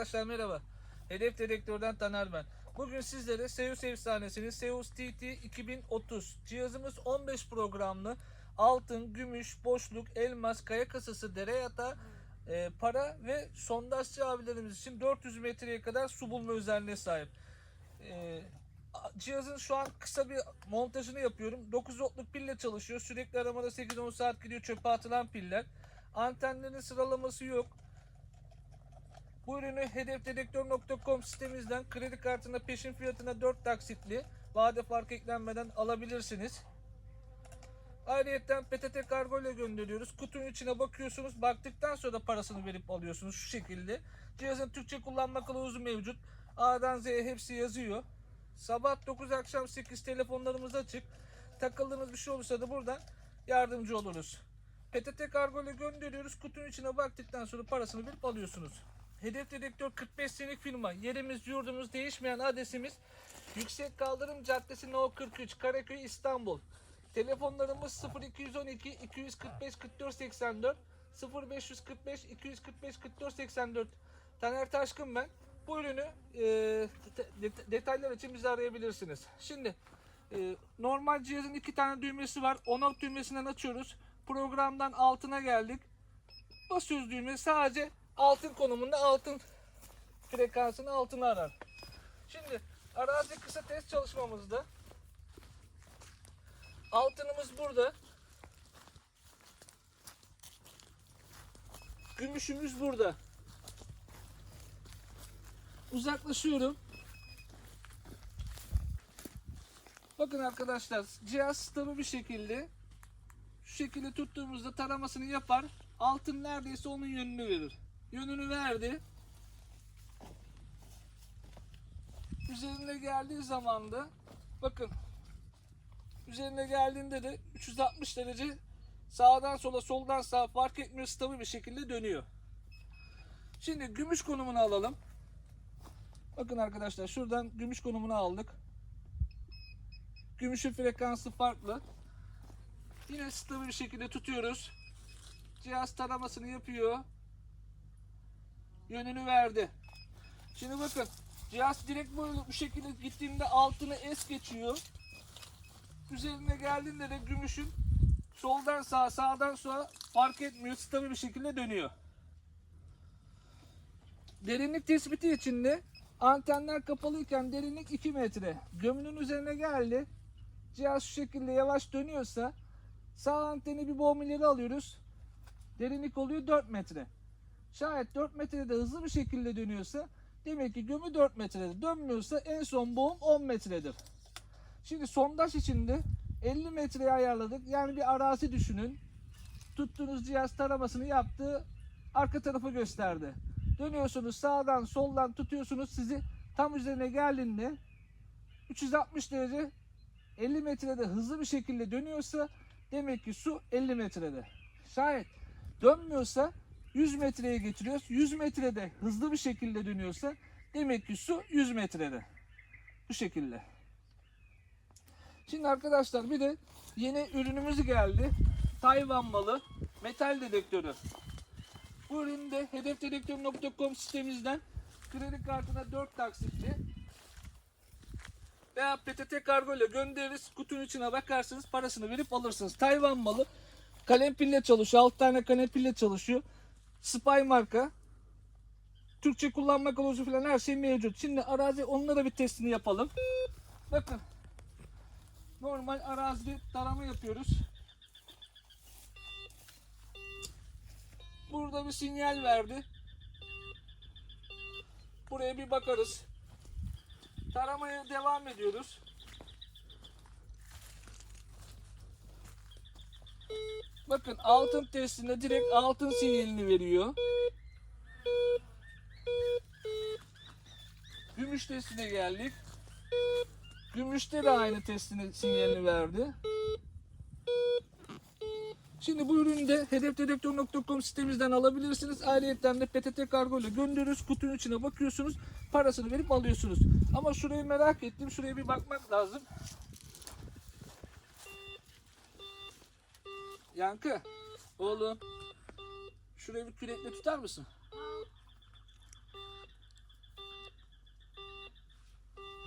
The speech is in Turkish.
Arkadaşlar merhaba. Hedef Dedektör'den Taner ben. Bugün sizlere Seus efsanesinin Seus TT 2030 cihazımız 15 programlı altın, gümüş, boşluk, elmas, kaya kasası, dere yatağı, e, para ve sondajçı abilerimiz için 400 metreye kadar su bulma özelliğine sahip. E, cihazın şu an kısa bir montajını yapıyorum. 9 voltluk pille çalışıyor. Sürekli aramada 8-10 saat gidiyor çöpe atılan piller. Antenlerin sıralaması yok. Bu ürünü hedefdedektör.com sitemizden kredi kartına peşin fiyatına 4 taksitli vade fark eklenmeden alabilirsiniz. Ayrıyeten PTT kargo ile gönderiyoruz. Kutunun içine bakıyorsunuz. Baktıktan sonra parasını verip alıyorsunuz şu şekilde. Cihazın Türkçe kullanma kılavuzu mevcut. A'dan Z'ye hepsi yazıyor. Sabah 9 akşam 8 telefonlarımız açık. Takıldığınız bir şey olursa da buradan yardımcı oluruz. PTT kargo ile gönderiyoruz. Kutunun içine baktıktan sonra parasını verip alıyorsunuz. Hedef Dedektör 45 senelik firma. Yerimiz, yurdumuz, değişmeyen adresimiz Yüksek Kaldırım Caddesi No 43 Karaköy İstanbul. Telefonlarımız 0212 245 44 84 0545 245 44 84. Taner Taşkın ben. Bu ürünü e, det- detaylar için bizi arayabilirsiniz. Şimdi e, normal cihazın iki tane düğmesi var. On-off düğmesinden açıyoruz. Programdan altına geldik. Basıyoruz düğmeye sadece altın konumunda altın frekansını altına arar. Şimdi arazi kısa test çalışmamızda altınımız burada. Gümüşümüz burada. Uzaklaşıyorum. Bakın arkadaşlar cihaz stabil bir şekilde şu şekilde tuttuğumuzda taramasını yapar. Altın neredeyse onun yönünü verir. Yönünü verdi. Üzerine geldiği zaman da bakın üzerine geldiğinde de 360 derece sağdan sola soldan sağa fark etmiyor stabil bir şekilde dönüyor. Şimdi gümüş konumunu alalım. Bakın arkadaşlar şuradan gümüş konumunu aldık. Gümüşün frekansı farklı. Yine stabil bir şekilde tutuyoruz. Cihaz taramasını yapıyor. Yönünü verdi. Şimdi bakın cihaz direkt böyle bu şekilde gittiğinde altını es geçiyor. Üzerine geldiğinde de gümüşün soldan sağa sağdan sola fark etmiyor. Stabil bir şekilde dönüyor. Derinlik tespiti için de antenler kapalıyken derinlik 2 metre. Gömünün üzerine geldi. Cihaz şu şekilde yavaş dönüyorsa sağ anteni bir ileri alıyoruz. Derinlik oluyor 4 metre. Şayet 4 metrede hızlı bir şekilde dönüyorsa demek ki gömü 4 metrede. Dönmüyorsa en son boğum 10 metredir. Şimdi sondaj içinde 50 metreye ayarladık. Yani bir arazi düşünün. Tuttuğunuz cihaz taramasını yaptı. Arka tarafı gösterdi. Dönüyorsunuz sağdan soldan tutuyorsunuz sizi tam üzerine geldiğinde 360 derece 50 metrede hızlı bir şekilde dönüyorsa demek ki su 50 metrede. Şayet dönmüyorsa 100 metreye getiriyoruz. 100 metrede hızlı bir şekilde dönüyorsa demek ki su 100 metrede. Bu şekilde. Şimdi arkadaşlar bir de yeni ürünümüz geldi. Tayvan malı metal dedektörü. Bu ürünü de hedefdedektör.com sitemizden kredi kartına 4 taksitli veya PTT kargo ile göndeririz. Kutunun içine bakarsınız parasını verip alırsınız. Tayvan malı kalem pille çalışıyor. 6 tane kalem pille çalışıyor. Spy marka. Türkçe kullanma kılavuzu falan her şey mevcut. Şimdi arazi onunla da bir testini yapalım. Bakın. Normal arazide tarama yapıyoruz. Burada bir sinyal verdi. Buraya bir bakarız. Taramaya devam ediyoruz. Bakın altın testinde direkt altın sinyalini veriyor. Gümüş testine geldik. Gümüşte de aynı testini sinyalini verdi. Şimdi bu ürünü de hedefdedektör.com sitemizden alabilirsiniz. Ayrıca de PTT kargo ile gönderiyoruz. Kutunun içine bakıyorsunuz. Parasını verip alıyorsunuz. Ama şurayı merak ettim. Şuraya bir bakmak lazım. Yankı. Oğlum. Şurayı bir kürekle tutar mısın?